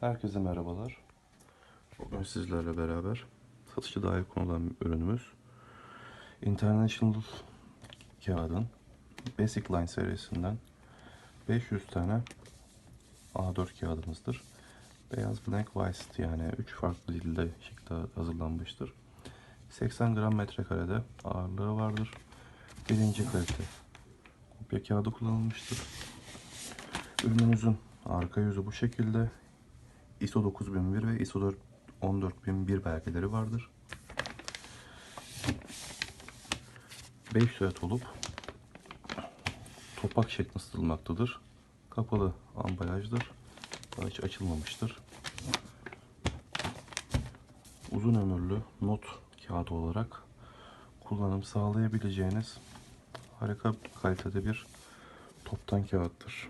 Herkese merhabalar. Bugün sizlerle beraber satışa dair konulan ürünümüz International kağıdın Basic Line serisinden 500 tane A4 kağıdımızdır. Beyaz Black White yani 3 farklı dilde şekilde hazırlanmıştır. 80 gram metrekarede ağırlığı vardır. Birinci kalite kopya kağıdı kullanılmıştır. Ürünümüzün arka yüzü bu şekilde. ISO 9001 ve ISO 4 14001 belgeleri vardır. 5 adet olup topak şeklinde satılmaktadır. Kapalı ambalajdır. Daha hiç açılmamıştır. Uzun ömürlü not kağıdı olarak kullanım sağlayabileceğiniz harika kalitede bir toptan kağıttır.